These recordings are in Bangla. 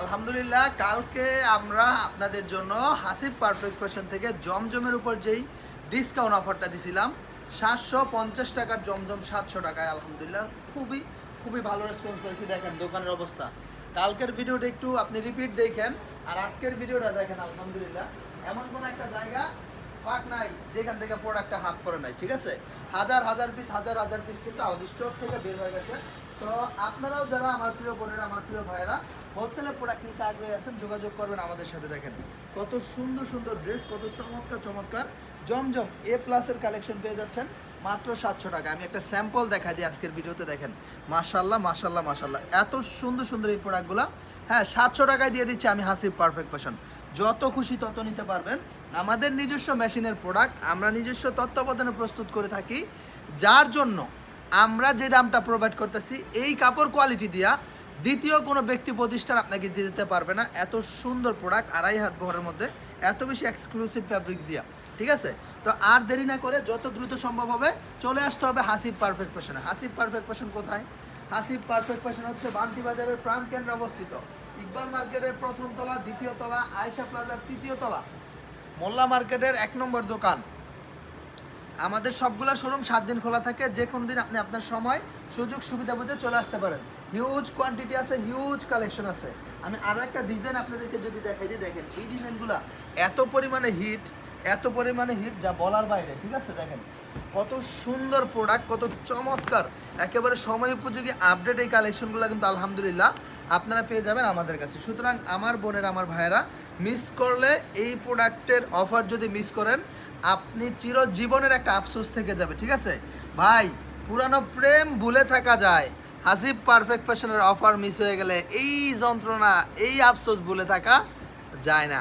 আলহামদুলিল্লাহ, কালকে আমরা আপনাদের জন্য হাসিব পারফেক্ট ফ্যাশন থেকে জমজমের উপর যেই ডিসকাউন্ট অফারটা দিছিলাম, সাতশো পঞ্চাশ টাকার জমজম সাতশো টাকায়, আলহামদুলিল্লাহ, খুবই খুবই ভালো রেসপন্স পেয়েছি। দেখেন, দোকানের অবস্থা। কালকের ভিডিওটা একটু আপনি রিপিট দেখেন, আর আজকের ভিডিওটা দেখেন, আলহামদুলিল্লাহ, এমন কোনো একটা জায়গা ফাঁক নাই, যেখান থেকে প্রোডাক্টটা হাত পড়ে নাই, ঠিক আছে? হাজার হাজার পিস হাজার হাজার পিস কিন্তু আমাদের স্টক থেকে বের হয়ে গেছে। তো আপনারাও যারা আমার প্রিয় বোনেরা, আমার প্রিয় ভাইয়েরা হোলসেলে প্রোডাক্ট নিতে আগ্রহী আছেন, যোগাযোগ করবেন আমাদের সাথে দেখেন। কত সুন্দর সুন্দর ড্রেস কত চমৎকার চমৎকার, জমজম এ প্লাসের কালেকশন পেয়ে যাচ্ছেন, মাত্র সাতশো টাকা। আমি একটা স্যাম্পল দেখা দিই আজকের ভিডিওতে, দেখেন। মাশাল্লাহ মাশাল্লাহ মাশাল্লাহ এত সুন্দর সুন্দর এই প্রোডাক্টগুলো হ্যাঁ সাতশো টাকায় দিয়ে দিচ্ছি আমি হাসিব পারফেক্ট ফ্যাশন যত খুশি তত নিতে পারবেন। আমাদের নিজস্ব মেশিনের প্রোডাক্ট আমরা নিজস্ব তত্ত্বাবধানে প্রস্তুত করে থাকি। যার জন্য আমরা যে দামটা প্রোভাইড করতেছি, এই কাপড় কোয়ালিটি দিয়া দ্বিতীয় কোনো ব্যক্তি প্রতিষ্ঠান আপনাকে দিতে পারবে না। এত সুন্দর প্রোডাক্ট আড়াই হাত বহরের মধ্যে, এত বেশি এক্সক্লুসিভ ফ্যাব্রিক্স দিয়া। ঠিক আছে? তো আর দেরি না করে যত দ্রুত সম্ভব হবে, চলে আসতে হবে হাসিব পারফেক্ট ফ্যাশনে হাসিব পারফেক্ট ফ্যাশন কোথায়? হাসিব পারফেক্ট ফ্যাশন হচ্ছে বান্টি বাজারের প্রাণ কেন্দ্রে অবস্থিত। ইকবাল মার্কেটের প্রথম তলা, দ্বিতীয় তলা আয়সা প্লাজার তৃতীয় তলা। মোল্লা মার্কেটের এক নম্বর দোকান। আমাদের সবগুলা শোরুম সাত দিন খোলা থাকে, যে কোনো দিন আপনি আপনার সময়, সুযোগ, সুবিধা বুঝে চলে আসতে পারেন। হিউজ কোয়ান্টিটি আছে হিউজ কালেকশন আছে। আমি আরও একটা ডিজাইন আপনাদেরকে যদি দেখাই দিই, দেখেন, এই ডিজাইনগুলো এত পরিমাণে হিট এত পরিমাণে হিট যা বলার বাইরে, ঠিক আছে, দেখেন। কত সুন্দর প্রোডাক্ট কত চমৎকার। একেবারে সময় উপযোগী আপডেট এই কালেকশনগুলো কিন্তু আলহামদুলিল্লাহ আপনারা পেয়ে যাবেন আমাদের কাছে। সুতরাং আমার বোনের, আমার ভাইয়েরা মিস করলে এই প্রোডাক্টের অফার যদি মিস করেন আপনি চিরজীবনের একটা আফসোস থেকে যাবে, ঠিক আছে? ভাই, পুরানো প্রেম ভুলে থাকা যায়। হাসিব পারফেক্ট ফ্যাশনের অফার মিস হয়ে গেলে এই যন্ত্রণা, এই আফসোস ভুলে থাকা যায় না,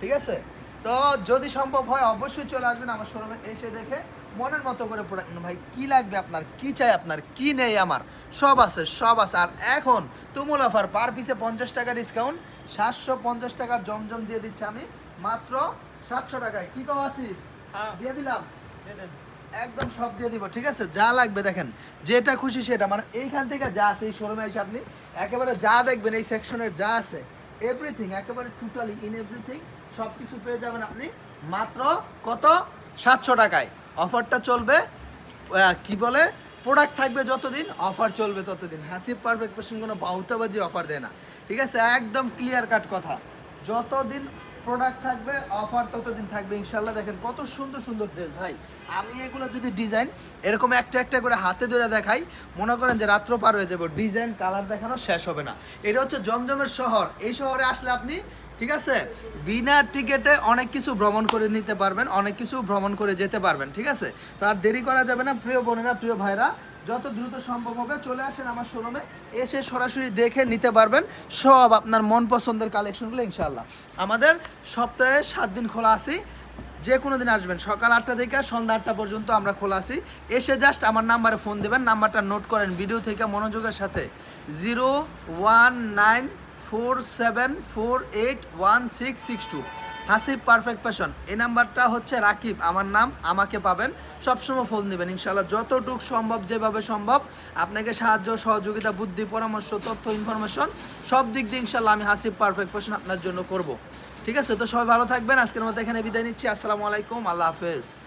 ঠিক আছে? তো যদি সম্ভব হয়, অবশ্যই চলে আসবেন আমার শোরুমে এসে দেখে। মনের মতো করে প্রোডাক্ট ভাই, কি লাগবে আপনার? কি চাই আপনার? কি নেই আমার? সব আছে সব আছে। আর এখন তুমুল অফার পার পিসে পঞ্চাশ টাকা ডিসকাউন্ট সাতশো পঞ্চাশ টাকার জমজম দিয়ে দিচ্ছি আমি। মাত্র সাতশো টাকায়। কি কও আসিফ? হ্যাঁ। দিয়ে দিলাম। একদম সব দিয়ে দিব ঠিক আছে? যা লাগবে দেখেন যেটা খুশি সেটা। মানে এইখান থেকে যা আছে এই শোরুমে এসে আপনি একেবারে যা দেখবেন এই সেকশনের যা আছে এভরিথিং একেবারে টোটালি ইন এভরিথিং সব কিছু পেয়ে যাবেন আপনি। মাত্র কত? সাতশো টাকায়। অফারটা চলবে কি বলে? প্রোডাক্ট থাকবে যতদিন অফার চলবে ততদিন। হাসিব পারফেক্ট পেশেন্ট কোনো বাউতাবাজি অফার দেয় না। ঠিক আছে? একদম ক্লিয়ার কাট কথা। যতদিন প্রোডাক্ট থাকবে অফার ততদিন থাকবে ইনশাল্লাহ দেখেন কত সুন্দর সুন্দর ড্রেস ভাই। আমি এগুলো যদি ডিজাইন এরকম একটা একটা করে হাতে ধরে দেখাই, মনে করেন যে রাত্র পার হয়ে যাব ডিজাইন কালার দেখানো শেষ হবে না। এটা হচ্ছে জমজমের শহর, এই শহরে আসলে আপনি, ঠিক আছে? বিনা টিকেটে অনেক কিছু ভ্রমণ করে নিতে পারবেন, অনেক কিছু ভ্রমণ করে যেতে পারবেন, ঠিক আছে? তো আর দেরি করা যাবে না, প্রিয় বোনেরা, প্রিয় ভাইরা যত দ্রুত সম্ভব হবে, চলে আসেন আমার শোরুমে এসে সরাসরি দেখে নিতে পারবেন সব আপনার মন পছন্দের কালেকশনগুলো ইনশাল্লাহ আমাদের সপ্তাহে সাত দিন খোলা আছি। যে কোনো দিন আসবেন। সকাল আটটা থেকে সন্ধ্যা আটটা পর্যন্ত আমরা খোলা আছি। এসে জাস্ট আমার নাম্বারে ফোন দেবেন, নাম্বারটা নোট করেন ভিডিও থেকে মনোযোগের সাথে। Zero one nine four seven four eight one six six two Hasib perfect fashion এই নাম্বারটা হচ্ছে রাকিব। আমার নাম, আমাকে পাবেন। সবসময় ফোন নেবেন। ইনশাল্লাহ যতটুক সম্ভব, যেভাবে সম্ভব, আপনাকে সাহায্য, সহযোগিতা, বুদ্ধি, পরামর্শ, তথ্য ইনফরমেশন সব দিক দিয়ে ইনশাল্লাহ আমি হাসিব পারফেক্ট ফ্যাশন আপনার জন্য করব। ঠিক আছে? তো সবাই ভালো থাকবেন। আজকের মতো এখানে বিদায় নিচ্ছি। আসসালামু আলাইকুম। আল্লাহ হাফেজ।